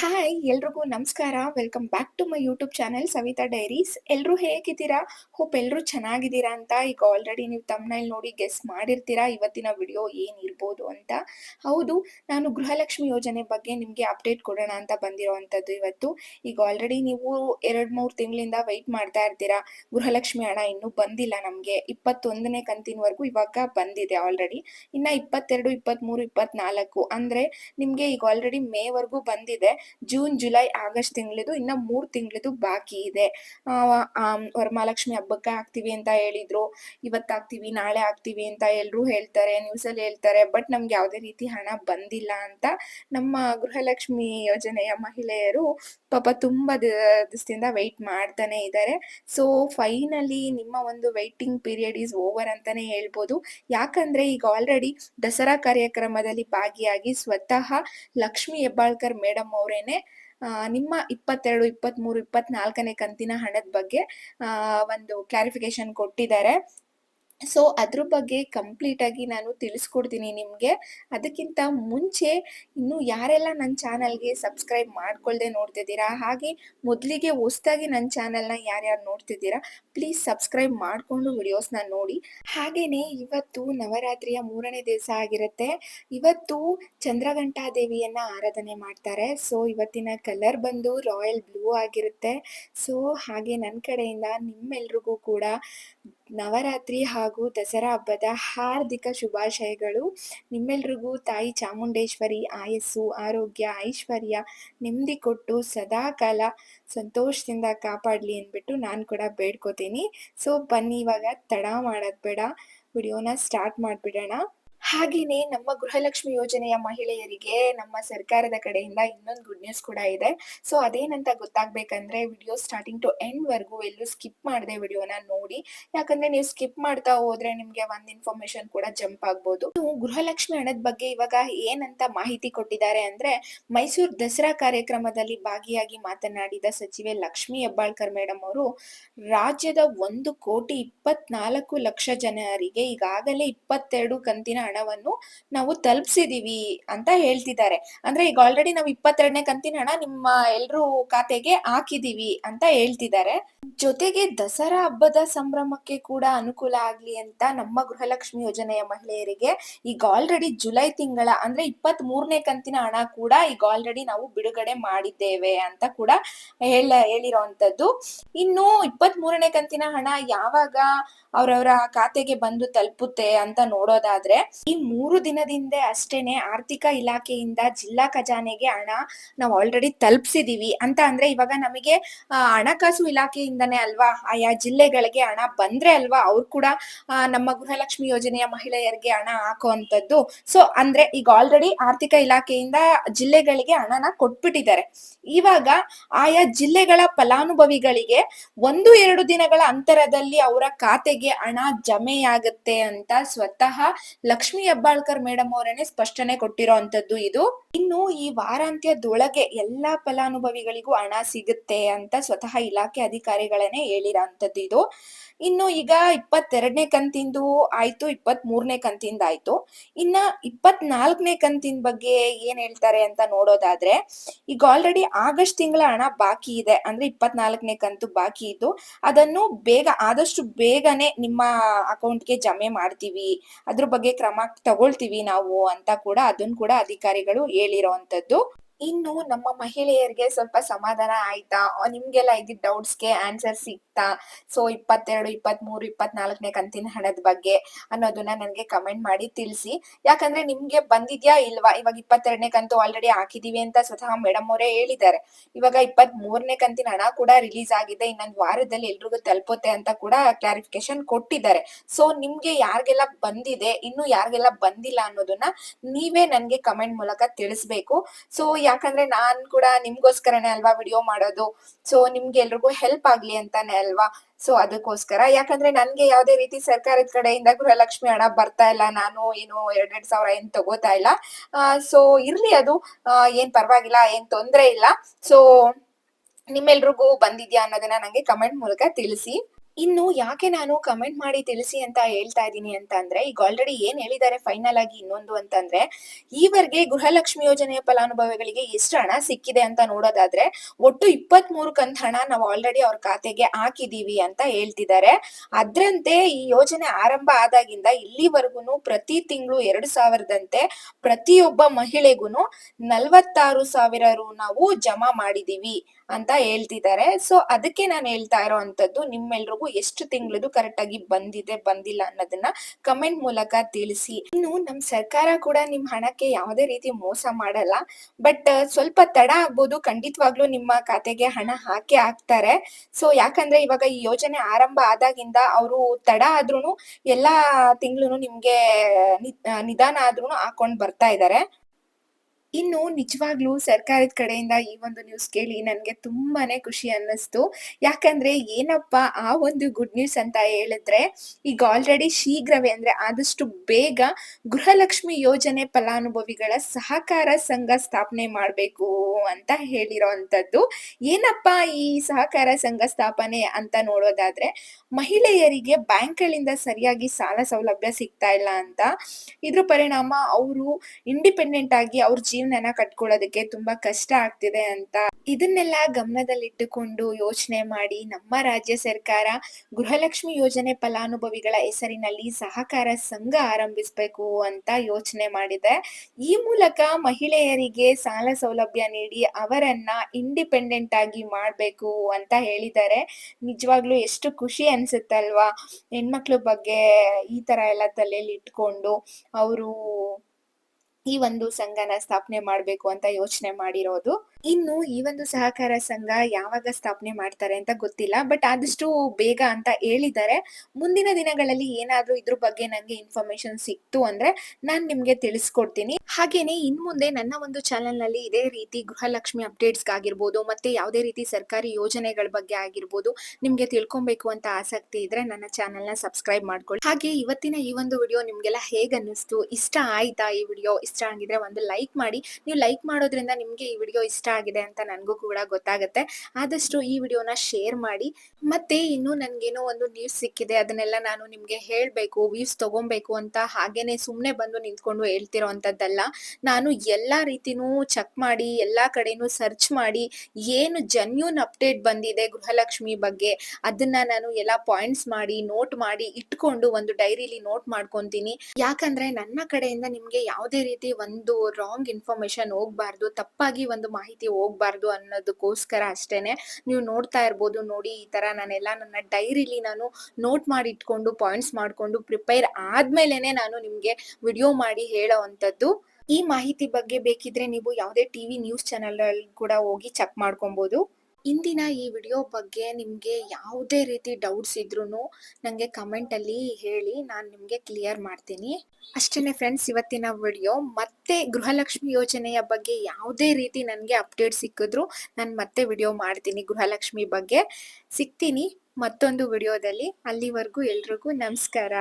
Hi ಎಲ್ರಿಗೂ ನಮಸ್ಕಾರ. Welcome back to my YouTube channel Savitha diaries ಎಲ್ಲರೂ ಹೇಗಿದ್ದೀರಾ? ಹೋಪ್ ಎಲ್ಲರೂ ಚೆನ್ನಾಗಿದ್ದೀರಾ ಅಂತ. ಈಗ ಆಲ್ರೆಡಿ ನೀವು ತಮ್ಮನಲ್ಲಿ ನೋಡಿ ಗೆಸ್ ಮಾಡಿರ್ತೀರಾ, ಇವತ್ತಿನ ವಿಡಿಯೋ ಏನಿರ್ಬೋದು ಅಂತ. ಹೌದು, ನಾನು ಗೃಹಲಕ್ಷ್ಮಿ ಯೋಜನೆ ಬಗ್ಗೆ ನಿಮಗೆ ಅಪ್ಡೇಟ್ ಕೊಡೋಣ ಅಂತ ಬಂದಿರೋವಂಥದ್ದು ಇವತ್ತು. ಈಗ ಆಲ್ರೆಡಿ ನೀವು ಎರಡು ಮೂರು ತಿಂಗಳಿಂದ ವೆಯ್ಟ್ ಮಾಡ್ತಾ ಇರ್ತೀರಾ. ಗೃಹಲಕ್ಷ್ಮಿ ಹಣ ಇನ್ನೂ ಬಂದಿಲ್ಲ ನಮಗೆ. ಇಪ್ಪತ್ತೊಂದನೇ ಕಂತಿನವರೆಗೂ ಇವಾಗ ಬಂದಿದೆ ಆಲ್ರೆಡಿ ಇನ್ನು ಇಪ್ಪತ್ತೆರಡು ಇಪ್ಪತ್ತ್ಮೂರು ಇಪ್ಪತ್ನಾಲ್ಕು. ಅಂದರೆ ನಿಮಗೆ ಈಗ ಆಲ್ರೆಡಿ ಮೇವರೆಗೂ ಬಂದಿದೆ. ಜೂನ್, ಜುಲೈ, ಆಗಸ್ಟ್ ತಿಂಗಳಿದು ಇನ್ನ ಮೂರ್ ತಿಂಗಳಿದು ಬಾಕಿ ಇದೆ. ವರಮಹಾಲಕ್ಷ್ಮಿ ಹಬ್ಬಕ್ಕೆ ಹಾಕ್ತಿವಿ ಅಂತ ಹೇಳಿದ್ರು. ಇವತ್ತು ಹಾಕ್ತಿವಿ, ನಾಳೆ ಹಾಕ್ತಿವಿ ಅಂತ ಎಲ್ರು ಹೇಳ್ತಾರೆ ನ್ಯೂಸ್ ಅಲ್ಲಿ ಹೇಳ್ತಾರೆ. ಬಟ್ ನಮ್ಗೆ ಯಾವುದೇ ರೀತಿ ಹಣ ಬಂದಿಲ್ಲ ಅಂತ ನಮ್ಮ ಗೃಹಲಕ್ಷ್ಮಿ ಯೋಜನೆಯ ಮಹಿಳೆಯರು ಪಾಪ ತುಂಬಾ ದಿವಸದಿಂದ ವೆಯ್ಟ್ ಮಾಡ್ತಾನೆ ಇದ್ದಾರೆ ಸೊ ಫೈನಲಿ ನಿಮ್ಮ ಒಂದು ವೈಟಿಂಗ್ ಪೀರಿಯಡ್ ಈಸ್ ಓವರ್ ಅಂತಾನೆ ಹೇಳ್ಬೋದು. ಯಾಕಂದ್ರೆ ಈಗ ಆಲ್ರೆಡಿ ದಸರಾ ಕಾರ್ಯಕ್ರಮದಲ್ಲಿ ಭಾಗಿಯಾಗಿ ಸ್ವತಃ ಲಕ್ಷ್ಮಿ ಹೆಬ್ಬಾಳ್ಕರ್ ಮೇಡಮ್ ಅವರೇನೆ ನಿಮ್ಮ ಇಪ್ಪತ್ತೆರಡು ಇಪ್ಪತ್ತ್ಮೂರು ಇಪ್ಪತ್ನಾಲ್ಕನೇ ಕಂತಿನ ಹಣದ ಬಗ್ಗೆ ಒಂದು ಕ್ಲಾರಿಫಿಕೇಶನ್ ಕೊಟ್ಟಿದ್ದಾರೆ. ಸೊ ಅದ್ರ ಬಗ್ಗೆ ಕಂಪ್ಲೀಟ್ ಆಗಿ ನಾನು ತಿಳಿಸ್ಕೊಡ್ತೀನಿ ನಿಮಗೆ. ಅದಕ್ಕಿಂತ ಮುಂಚೆ ಇನ್ನು ಯಾರೆಲ್ಲ ನನ್ನ ಚಾನಲ್ಗೆ ಸಬ್ಸ್ಕ್ರೈಬ್ ಮಾಡ್ಕೊಳ್ದೆ ನೋಡ್ತಿದ್ದೀರಾ, ಹಾಗೆ ಮೊದಲಿಗೆ ಹೊಸ್ದಾಗಿ ನನ್ನ ಚಾನಲ್ನ ಯಾರ್ಯಾರು ನೋಡ್ತಿದ್ದೀರಾ ಪ್ಲೀಸ್ ಸಬ್ಸ್ಕ್ರೈಬ್ ಮಾಡಿಕೊಂಡು ವಿಡಿಯೋಸ್ನ ನೋಡಿ. ಹಾಗೆಯೇ ಇವತ್ತು ನವರಾತ್ರಿಯ ಮೂರನೇ ದಿವಸ ಆಗಿರುತ್ತೆ. ಇವತ್ತು ಚಂದ್ರಘಂಟಾ ದೇವಿಯನ್ನು ಆರಾಧನೆ ಮಾಡ್ತಾರೆ. ಸೊ ಇವತ್ತಿನ ಕಲರ್ ಬಂದು ರಾಯಲ್ ಬ್ಲೂ ಆಗಿರುತ್ತೆ. ಸೊ ಹಾಗೆ ನನ್ನ ಕಡೆಯಿಂದ ನಿಮ್ಮೆಲ್ರಿಗೂ ಕೂಡ ನವರಾತ್ರಿ ಹಾಗೂ ದಸರಾ ಹಬ್ಬದ ಹಾರ್ದಿಕ ಶುಭಾಶಯಗಳು. ನಿಮ್ಮೆಲ್ರಿಗೂ ತಾಯಿ ಚಾಮುಂಡೇಶ್ವರಿ ಆಯಸ್ಸು, ಆರೋಗ್ಯ, ಐಶ್ವರ್ಯ ನೆಮ್ಮದಿ ಕೊಟ್ಟು ಸದಾ ಕಾಲ ಸಂತೋಷದಿಂದ ಕಾಪಾಡಲಿ ಅಂದ್ಬಿಟ್ಟು ನಾನು ಕೂಡ ಬೇಡ್ಕೋತೀನಿ. ಸೊ ಬನ್ನಿ ಇವಾಗ, ತಡ ಮಾಡೋದು ಬೇಡ. ವಿಡಿಯೋನ ಸ್ಟಾರ್ಟ್ ಮಾಡಿಬಿಡೋಣ. ಹಾಗೇನೆ ನಮ್ಮ ಗೃಹಲಕ್ಷ್ಮಿ ಯೋಜನೆಯ ಮಹಿಳೆಯರಿಗೆ ನಮ್ಮ ಸರ್ಕಾರದ ಕಡೆಯಿಂದ ಇನ್ನೊಂದು ಗುಡ್ ನ್ಯೂಸ್ ಕೂಡ ಇದೆ. ಸೊ ಅದೇನಂತ ಗೊತ್ತಾಗ್ಬೇಕಂದ್ರೆ ವಿಡಿಯೋ ಸ್ಟಾರ್ಟಿಂಗ್ ಟು ಎಂಡ್ ವರ್ಗೂ ಎಲ್ಲೂ ಸ್ಕಿಪ್ ಮಾಡದೆ ವಿಡಿಯೋನ ನೋಡಿ. ಯಾಕಂದ್ರೆ ನೀವು ಸ್ಕಿಪ್ ಮಾಡ್ತಾ ಹೋದ್ರೆ ನಿಮ್ಗೆ ಒಂದ್ ಇನ್ಫಾರ್ಮೇಶನ್ ಕೂಡ ಜಂಪ್ ಆಗ್ಬೋದು. ಗೃಹಲಕ್ಷ್ಮಿ ಹಣದ ಬಗ್ಗೆ ಇವಾಗ ಏನಂತ ಮಾಹಿತಿ ಕೊಟ್ಟಿದ್ದಾರೆ ಅಂದ್ರೆ, ಮೈಸೂರು ದಸರಾ ಕಾರ್ಯಕ್ರಮದಲ್ಲಿ ಭಾಗಿಯಾಗಿ ಮಾತನಾಡಿದ ಸಚಿವೆ ಲಕ್ಷ್ಮಿ ಹೆಬ್ಬಾಳ್ಕರ್ ಮೇಡಮ್ ಅವರು, ರಾಜ್ಯದ ಒಂದು ಕೋಟಿ ಇಪ್ಪತ್ನಾಲ್ಕು ಲಕ್ಷ ಜನರಿಗೆ ಈಗಾಗಲೇ ಇಪ್ಪತ್ತೆರಡು ಕಂತಿನ ಹಣವನ್ನು ನಾವು ತಲುಪಿಸಿದೀವಿ ಅಂತ ಹೇಳ್ತಿದ್ದಾರೆ. ಅಂದ್ರೆ ಈಗ ಆಲ್ರೆಡಿ ನಾವು ಇಪ್ಪತ್ತೆರಡನೇ ಕಂತಿನ ಹಣ ನಿಮ್ಮ ಎಲ್ರೂ ಖಾತೆಗೆ ಹಾಕಿದೀವಿ ಅಂತ ಹೇಳ್ತಿದ್ದಾರೆ. ಜೊತೆಗೆ ದಸರಾ ಹಬ್ಬದ ಸಂಭ್ರಮಕ್ಕೆ ಕೂಡ ಅನುಕೂಲ ಆಗ್ಲಿ ಅಂತ ನಮ್ಮ ಗೃಹಲಕ್ಷ್ಮಿ ಯೋಜನೆಯ ಮಹಿಳೆಯರಿಗೆ ಈಗ ಆಲ್ರೆಡಿ ಜುಲೈ ತಿಂಗಳ ಅಂದ್ರೆ ಇಪ್ಪತ್ತ್ ಮೂರನೇ ಕಂತಿನ ಹಣ ಕೂಡ ಈಗ ಆಲ್ರೆಡಿ ನಾವು ಬಿಡುಗಡೆ ಮಾಡಿದ್ದೇವೆ ಅಂತ ಕೂಡ ಹೇಳ, ಹೇಳಿರೋವಂಥದ್ದು. ಇನ್ನು ಇಪ್ಪತ್ತ್ ಮೂರನೇ ಕಂತಿನ ಹಣ ಯಾವಾಗ ಅವರವರ ಖಾತೆಗೆ ಬಂದು ತಲುಪುತ್ತೆ ಅಂತ ನೋಡೋದಾದ್ರೆ ಈ ಮೂರು ದಿನದಿಂದ ಅಷ್ಟೇನೆ ಆರ್ಥಿಕ ಇಲಾಖೆಯಿಂದ ಜಿಲ್ಲಾ ಖಜಾನೆಗೆ ಹಣ ನಾವು ಆಲ್ರೆಡಿ ತಲುಪಿಸಿದೀವಿ. ಅಂತ ಅಂದ್ರೆ ಇವಾಗ ನಮಗೆ ಹಣಕಾಸು ಇಲಾಖೆಯಿಂದನೇ ಅಲ್ವಾ? ಆಯಾ ಜಿಲ್ಲೆಗಳಿಗೆ ಹಣ ಬಂದ್ರೆ ಅಲ್ವಾ? ಅವ್ರು ಕೂಡ ನಮ್ಮ ಗೃಹಲಕ್ಷ್ಮಿ ಯೋಜನೆಯ ಮಹಿಳೆಯರಿಗೆ ಹಣ ಹಾಕುವಂತದ್ದು ಸೊ ಅಂದ್ರೆ ಈಗ ಆಲ್ರೆಡಿ ಆರ್ಥಿಕ ಇಲಾಖೆಯಿಂದ ಜಿಲ್ಲೆಗಳಿಗೆ ಹಣನ ಕೊಟ್ಬಿಟ್ಟಿದ್ದಾರೆ. ಇವಾಗ ಆಯಾ ಜಿಲ್ಲೆಗಳ ಫಲಾನುಭವಿಗಳಿಗೆ ಒಂದು, ಎರಡು ದಿನಗಳ ಅಂತರದಲ್ಲಿ ಅವರ ಖಾತೆಗೆ ಹಣ ಜಮೆಯಾಗುತ್ತೆ ಅಂತ ಸ್ವತಃ ಲಕ್ಷ್ಮಿ ಹೆಬ್ಬಾಳ್ಕರ್ ಮೇಡಮ್ ಅವರೇನೆ ಸ್ಪಷ್ಟನೆ ಕೊಟ್ಟಿರೋ ಇದು. ಇನ್ನು ಈ ವಾರಾಂತ್ಯದೊಳಗೆ ಎಲ್ಲಾ ಫಲಾನುಭವಿಗಳಿಗೂ ಹಣ ಸಿಗುತ್ತೆ ಅಂತ ಸ್ವತಃ ಇಲಾಖೆ ಅಧಿಕಾರಿಗಳನ್ನೇ ಹೇಳಿರೋಂಥದ್ದು ಇದು. ಇನ್ನು ಈಗ ಇಪ್ಪತ್ತೆರಡನೇ ಕಂತಿಂದು ಆಯ್ತು ಇಪ್ಪತ್ತ್ ಮೂರನೇ ಕಂತಿಂದ ಆಯ್ತು. ಇನ್ನ ಇಪ್ಪತ್ನಾಲ್ಕನೇ ಕಂತಿನ ಬಗ್ಗೆ ಏನ್ ಹೇಳ್ತಾರೆ ಅಂತ ನೋಡೋದಾದ್ರೆ, ಈಗ ಆಲ್ರೆಡಿ ಆಗಸ್ಟ್ ತಿಂಗಳ ಹಣ ಬಾಕಿ ಇದೆ. ಅಂದ್ರೆ ಇಪ್ಪತ್ನಾಲ್ಕನೇ ಕಂತು ಬಾಕಿ ಇದ್ದು, ಅದನ್ನು ಬೇಗ, ಆದಷ್ಟು ಬೇಗನೆ ನಿಮ್ಮ ಅಕೌಂಟ್ಗೆ ಜಮೆ ಮಾಡ್ತೀವಿ. ಅದ್ರ ಬಗ್ಗೆ ಕ್ರಮ ತಗೊಳ್ತೀವಿ ನಾವು ಅಂತ ಕೂಡ ಅದನ್ನ ಕೂಡ ಅಧಿಕಾರಿಗಳು ಹೇಳಿರೋವಂಥದ್ದು ಇನ್ನು ನಮ್ಮ ಮಹಿಳೆಯರಿಗೆ ಸ್ವಲ್ಪ ಸಮಾಧಾನ ಆಯ್ತಾ? ನಿಮ್ಗೆಲ್ಲ ಇದ್ದಿದ್ದ ಡೌಟ್ಸ್ಗೆ ಆನ್ಸರ್ ಸಿಗ್ತಾ? ಸೊ ಇಪ್ಪತ್ತೆರಡು ಇಪ್ಪತ್ತ್ ಮೂರು ಇಪ್ಪತ್ನಾಲ್ಕನೇ ಕಂತಿನ ಹಣದ ಬಗ್ಗೆ ಅನ್ನೋದನ್ನ ನನಗೆ ಕಮೆಂಟ್ ಮಾಡಿ ತಿಳಿಸಿ. ಯಾಕಂದ್ರೆ ನಿಮ್ಗೆ ಬಂದಿದ್ಯಾ ಇಲ್ವಾ? ಇವಾಗ ಇಪ್ಪತ್ತೆರಡನೇ ಕಂತು ಆಲ್ರೆಡಿ ಹಾಕಿದೀವಿ ಅಂತ ಸ್ವತಃ ಮೇಡಮ್ ಅವರೇ ಹೇಳಿದ್ದಾರೆ. ಇವಾಗ ಇಪ್ಪತ್ತ್ ಮೂರನೇ ಕಂತಿನ ಹಣ ಕೂಡ ರಿಲೀಸ್ ಆಗಿದೆ. ಇನ್ನೊಂದು ವಾರದಲ್ಲಿ ಎಲ್ರಿಗೂ ತಲುಪುತ್ತೆ ಅಂತ ಕೂಡ ಕ್ಲಾರಿಫಿಕೇಶನ್ ಕೊಟ್ಟಿದ್ದಾರೆ. ಸೊ ನಿಮ್ಗೆ ಯಾರಿಗೆಲ್ಲ ಬಂದಿದೆ, ಇನ್ನು ಯಾರಿಗೆಲ್ಲ ಬಂದಿಲ್ಲ ಅನ್ನೋದನ್ನ ನೀವೇ ನನ್ಗೆ ಕಮೆಂಟ್ ಮೂಲಕ ತಿಳಿಸ್ಬೇಕು. ಸೊ ಯಾಕಂದ್ರೆ ನಾನ್ ಕೂಡ ನಿಮ್ಗೋಸ್ಕರನೇ ಅಲ್ವಾ ವಿಡಿಯೋ ಮಾಡೋದು? ಸೊ ನಿಮ್ಗೆ ಎಲ್ರಿಗೂ ಹೆಲ್ಪ್ ಆಗ್ಲಿ ಅಂತಾನೆ ಅಲ್ವಾ? ಸೊ ಅದಕ್ಕೋಸ್ಕರ. ಯಾಕಂದ್ರೆ ನನ್ಗೆ ಯಾವ್ದೇ ರೀತಿ ಸರ್ಕಾರದ ಕಡೆಯಿಂದ ಗೃಹಲಕ್ಷ್ಮಿ ಹಣ ಬರ್ತಾ ಇಲ್ಲ, ನಾನು ಏನು ಎರಡೆರಡ್ ಸಾವಿರ ಏನ್ ತಗೋತಾ ಇಲ್ಲ. ಸೊ ಇರ್ಲಿ ಅದು. ಏನ್ ಪರವಾಗಿಲ್ಲ, ಏನ್ ತೊಂದ್ರೆ ಇಲ್ಲ. ಸೊ ನಿಮ್ಮೆಲ್ರಿಗೂ ಬಂದಿದ್ಯಾ ಅನ್ನೋದನ್ನ ನಂಗೆ ಕಮೆಂಟ್ ಮೂಲಕ ತಿಳಿಸಿ. ಇನ್ನು ಯಾಕೆ ನಾನು ಕಮೆಂಟ್ ಮಾಡಿ ತಿಳಿಸಿ ಅಂತ ಹೇಳ್ತಾ ಇದ್ದೀನಿ ಅಂತ ಅಂದ್ರೆ ಈಗ ಆಲ್ರೆಡಿ ಏನ್ ಹೇಳಿದ್ದಾರೆ ಫೈನಲ್ ಆಗಿ ಇನ್ನೊಂದು ಅಂತಂದ್ರೆ, ಈವರೆಗೆ ಗೃಹಲಕ್ಷ್ಮಿ ಯೋಜನೆಯ ಫಲಾನುಭವಿಗಳಿಗೆ ಎಷ್ಟು ಹಣ ಸಿಕ್ಕಿದೆ ಅಂತ ನೋಡೋದಾದ್ರೆ, ಒಟ್ಟು ಇಪ್ಪತ್ತ್ ಮೂರು ಕಂತ್ ಹಣ ನಾವು ಆಲ್ರೆಡಿ ಅವ್ರ ಖಾತೆಗೆ ಹಾಕಿದೀವಿ ಅಂತ ಹೇಳ್ತಿದ್ದಾರೆ. ಅದ್ರಂತೆ ಈ ಯೋಜನೆ ಆರಂಭ ಆದಾಗಿಂದ ಇಲ್ಲಿವರೆಗೂ ಪ್ರತಿ ತಿಂಗಳು ಎರಡು ಸಾವಿರದಂತೆ ಪ್ರತಿಯೊಬ್ಬ ಮಹಿಳೆಗೂ ನಲ್ವತ್ತಾರು ಸಾವಿರ ರು ನಾವು ಜಮಾ ಮಾಡಿದೀವಿ ಅಂತ ಹೇಳ್ತಿದ್ದಾರೆ. ಸೊ ಅದಕ್ಕೆ ನಾನು ಹೇಳ್ತಾ ಇರೋ ಅಂತದ್ದು ನಿಮ್ಮೆಲ್ರಿಗೂ ಎಷ್ಟು ತಿಂಗಳದು ಕರೆಕ್ಟ್ ಆಗಿ ಬಂದಿದೆ, ಬಂದಿಲ್ಲ ಅನ್ನೋದನ್ನ ಕಮೆಂಟ್ ಮೂಲಕ ತಿಳಿಸಿ. ಇನ್ನು ನಮ್ ಸರ್ಕಾರ ಕೂಡ ನಿಮ್ ಹಣಕ್ಕೆ ಯಾವುದೇ ರೀತಿ ಮೋಸ ಮಾಡಲ್ಲ. ಬಟ್ ಸ್ವಲ್ಪ ತಡ ಆಗ್ಬೋದು. ಖಂಡಿತವಾಗ್ಲೂ ನಿಮ್ಮ ಖಾತೆಗೆ ಹಣ ಹಾಕಿ ಹಾಕ್ತಾರೆ. ಸೊ ಯಾಕಂದ್ರೆ ಇವಾಗ ಈ ಯೋಜನೆ ಆರಂಭ ಆದಾಗಿಂದ ಅವರು ತಡ ಆದ್ರೂನು ಎಲ್ಲಾ ತಿಂಗಳು ನಿಮ್ಗೆ ನಿಧಾನ ಆದ್ರೂನು ಹಾಕೊಂಡ್ ಬರ್ತಾ ಇದ್ದಾರೆ ಇನ್ನು ನಿಜವಾಗ್ಲೂ ಸರ್ಕಾರದ ಕಡೆಯಿಂದ ಈ ಒಂದು ನ್ಯೂಸ್ ಕೇಳಿ ನನಗೆ ತುಂಬಾನೇ ಖುಷಿ ಅನ್ನಿಸ್ತು. ಯಾಕಂದ್ರೆ ಏನಪ್ಪ ಆ ಒಂದು ಗುಡ್ ನ್ಯೂಸ್ ಅಂತ ಹೇಳಿದ್ರೆ, ಈಗ ಆಲ್ರೆಡಿ ಶೀಘ್ರವೇ ಅಂದ್ರೆ ಆದಷ್ಟು ಬೇಗ ಗೃಹಲಕ್ಷ್ಮಿ ಯೋಜನೆ ಫಲಾನುಭವಿಗಳ ಸಹಕಾರ ಸಂಘ ಸ್ಥಾಪನೆ ಮಾಡಬೇಕು ಅಂತ ಹೇಳಿರೋ ಅಂಥದ್ದು. ಏನಪ್ಪ ಈ ಸಹಕಾರ ಸಂಘ ಸ್ಥಾಪನೆ ಅಂತ ನೋಡೋದಾದ್ರೆ, ಮಹಿಳೆಯರಿಗೆ ಬ್ಯಾಂಕ್ಗಳಿಂದ ಸರಿಯಾಗಿ ಸಾಲ ಸೌಲಭ್ಯ ಸಿಗ್ತಾ ಇಲ್ಲ ಅಂತ. ಇದ್ರ ಪರಿಣಾಮ ಅವರು ಇಂಡಿಪೆಂಡೆಂಟ್ ಆಗಿ ಅವ್ರ ಜೀವನನ ಕಟ್ಕೊಳ್ಳೋದಕ್ಕೆ ತುಂಬಾ ಕಷ್ಟ ಆಗ್ತಿದೆ ಅಂತ. ಇದನ್ನೆಲ್ಲ ಗಮನದಲ್ಲಿಟ್ಟುಕೊಂಡು ಯೋಚನೆ ಮಾಡಿ ನಮ್ಮ ರಾಜ್ಯ ಸರ್ಕಾರ ಗೃಹಲಕ್ಷ್ಮಿ ಯೋಜನೆ ಫಲಾನುಭವಿಗಳ ಹೆಸರಿನಲ್ಲಿ ಸಹಕಾರ ಸಂಘ ಆರಂಭಿಸಬೇಕು ಅಂತ ಯೋಚನೆ ಮಾಡಿದೆ. ಈ ಮೂಲಕ ಮಹಿಳೆಯರಿಗೆ ಸಾಲ ಸೌಲಭ್ಯ ನೀಡಿ ಅವರನ್ನ ಇಂಡಿಪೆಂಡೆಂಟ್ ಆಗಿ ಮಾಡಬೇಕು ಅಂತ ಹೇಳಿದ್ದಾರೆ. ನಿಜವಾಗ್ಲೂ ಎಷ್ಟು ಖುಷಿ ಅನ್ಸುತ್ತಲ್ವಾ? ಹೆಣ್ಮಕ್ಳ ಬಗ್ಗೆ ಈ ತರ ಎಲ್ಲ ತಲೆಯಲ್ಲಿ ಇಟ್ಕೊಂಡು ಅವರು ಈ ಒಂದು ಸಂಘನ ಸ್ಥಾಪನೆ ಮಾಡಬೇಕು ಅಂತ ಯೋಚನೆ ಮಾಡಿರೋದು. ಇನ್ನು ಈ ಒಂದು ಸಹಕಾರ ಸಂಘ ಯಾವಾಗ ಸ್ಥಾಪನೆ ಮಾಡ್ತಾರೆ ಅಂತ ಗೊತ್ತಿಲ್ಲ, ಬಟ್ ಆದಷ್ಟು ಬೇಗ ಅಂತ ಹೇಳಿದ್ದಾರೆ ಮುಂದಿನ ದಿನಗಳಲ್ಲಿ ಏನಾದ್ರೂ ಇದ್ರ ಬಗ್ಗೆ ನಂಗೆ ಇನ್ಫಾರ್ಮೇಶನ್ ಸಿಕ್ತು ಅಂದ್ರೆ ನಾನ್ ನಿಮ್ಗೆ ತಿಳಿಸ್ಕೊಡ್ತೀನಿ. ಹಾಗೇನೆ ಇನ್ ಮುಂದೆ ನನ್ನ ಒಂದು ಚಾನೆಲ್ನಲ್ಲಿ ಇದೇ ರೀತಿ ಗೃಹಲಕ್ಷ್ಮಿ ಅಪ್ಡೇಟ್ಸ್ ಆಗಿರ್ಬೋದು, ಮತ್ತೆ ಯಾವುದೇ ರೀತಿ ಸರ್ಕಾರಿ ಯೋಜನೆಗಳ ಬಗ್ಗೆ ಆಗಿರ್ಬೋದು ನಿಮ್ಗೆ ತಿಳ್ಕೊಬೇಕು ಅಂತ ಆಸಕ್ತಿ ಇದ್ರೆ ನನ್ನ ಚಾನೆಲ್ನ ಸಬ್ಸ್ಕ್ರೈಬ್ ಮಾಡ್ಕೊಳ್ಳಿ. ಹಾಗೆ ಇವತ್ತಿನ ಈ ಒಂದು ವಿಡಿಯೋ ನಿಮ್ಗೆಲ್ಲ ಹೇಗ್ ಅನ್ನಿಸ್ತು ಇಷ್ಟ ಆಯ್ತಾ ಈ ವಿಡಿಯೋ ಆಗಿದ್ರೆ ಒಂದು ಲೈಕ್ ಮಾಡಿ. ನೀವು ಲೈಕ್ ಮಾಡೋದ್ರಿಂದ ನಿಮ್ಗೆ ಈ ವಿಡಿಯೋ ಇಷ್ಟ ಆಗಿದೆ ಅಂತ ನನಗೂ ಕೂಡ ಗೊತ್ತಾಗುತ್ತೆ. ಆದಷ್ಟು ಈ ವಿಡಿಯೋನ ಶೇರ್ ಮಾಡಿ. ಮತ್ತೆ ಇನ್ನು ನನ್ಗೇನೋ ಒಂದು ನ್ಯೂಸ್ ಸಿಕ್ಕಿದೆ, ಅದನ್ನೆಲ್ಲ ನಾನು ನಿಮ್ಗೆ ಹೇಳ್ಬೇಕು ವ್ಯೂಸ್ ತಗೊಬೇಕು ಅಂತ ಹಾಗೇನೆ ಸುಮ್ನೆ ಬಂದು ನಿಂತ್ಕೊಂಡು ಹೇಳ್ತಿರೋ ಅಂತದ್ದಲ್ಲ ನಾನು ಎಲ್ಲಾ ರೀತಿನೂ ಚೆಕ್ ಮಾಡಿ, ಎಲ್ಲಾ ಕಡೆನೂ ಸರ್ಚ್ ಮಾಡಿ, ಏನು ಜನ್ಯೂನ್ ಅಪ್ಡೇಟ್ ಬಂದಿದೆ ಗೃಹಲಕ್ಷ್ಮಿ ಬಗ್ಗೆ, ಅದನ್ನ ನಾನು ಎಲ್ಲ ಪಾಯಿಂಟ್ಸ್ ಮಾಡಿ ನೋಟ್ ಮಾಡಿ, ಇಟ್ಕೊಂಡು ಒಂದು ಡೈರಿಲಿ ನೋಟ್ ಮಾಡ್ಕೊತೀನಿ. ಯಾಕಂದ್ರೆ ನನ್ನ ಕಡೆಯಿಂದ ನಿಮ್ಗೆ ಯಾವುದೇ ರೀತಿ ಒಂದು ರಾಂಗ್ ಇನ್ಫಾರ್ಮೇಶನ್ ಹೋಗ್ಬಾರ್ದು, ತಪ್ಪಾಗಿ ಒಂದು ಮಾಹಿತಿ ಹೋಗ್ಬಾರ್ದು ಅನ್ನೋದಕ್ಕೋಸ್ಕರ ಅಷ್ಟೇನೆ. ನೀವು ನೋಡ್ತಾ ಇರ್ಬೋದು, ನೋಡಿ ಈ ತರ ನಾನೆಲ್ಲ ನನ್ನ ಡೈರಿಲಿ ನಾನು ನೋಟ್ ಮಾಡಿ ಇಟ್ಕೊಂಡು ಪಾಯಿಂಟ್ಸ್ ಮಾಡ್ಕೊಂಡು ಪ್ರಿಪೇರ್ ಆದ್ಮೇಲೆನೆ ನಾನು ನಿಮ್ಗೆ ವಿಡಿಯೋ ಮಾಡಿ ಹೇಳೋ ಅಂಥದ್ದು ಈ ಮಾಹಿತಿ ಬಗ್ಗೆ ಬೇಕಿದ್ರೆ ನೀವು ಯಾವುದೇ ಟಿವಿ ನ್ಯೂಸ್ ಚಾನೆಲ್ ಅಲ್ಲಿ ಕೂಡ ಹೋಗಿ ಚೆಕ್ ಮಾಡ್ಕೊಬಹುದು ಇಂದಿನ ಈ ವಿಡಿಯೋ ಬಗ್ಗೆ ನಿಮಗೆ ಯಾವುದೇ ರೀತಿ ಡೌಟ್ಸ್ ಇದ್ರೂ ನನಗೆ ಕಮೆಂಟಲ್ಲಿ ಹೇಳಿ, ನಾನು ನಿಮಗೆ ಕ್ಲಿಯರ್ ಮಾಡ್ತೀನಿ. ಅಷ್ಟೇ ಫ್ರೆಂಡ್ಸ್ ಇವತ್ತಿನ ವಿಡಿಯೋ ಮತ್ತೆ ಗೃಹಲಕ್ಷ್ಮಿ ಯೋಜನೆಯ ಬಗ್ಗೆ ಯಾವುದೇ ರೀತಿ ನನಗೆ ಅಪ್ಡೇಟ್ ಸಿಕ್ಕಿದ್ರು ನಾನು ಮತ್ತೆ ವಿಡಿಯೋ ಮಾಡ್ತೀನಿ ಗೃಹಲಕ್ಷ್ಮಿ ಬಗ್ಗೆ. ಸಿಗ್ತೀನಿ ಮತ್ತೊಂದು ವಿಡಿಯೋದಲ್ಲಿ. ಅಲ್ಲಿವರೆಗೂ ಎಲ್ರಿಗೂ ನಮಸ್ಕಾರ.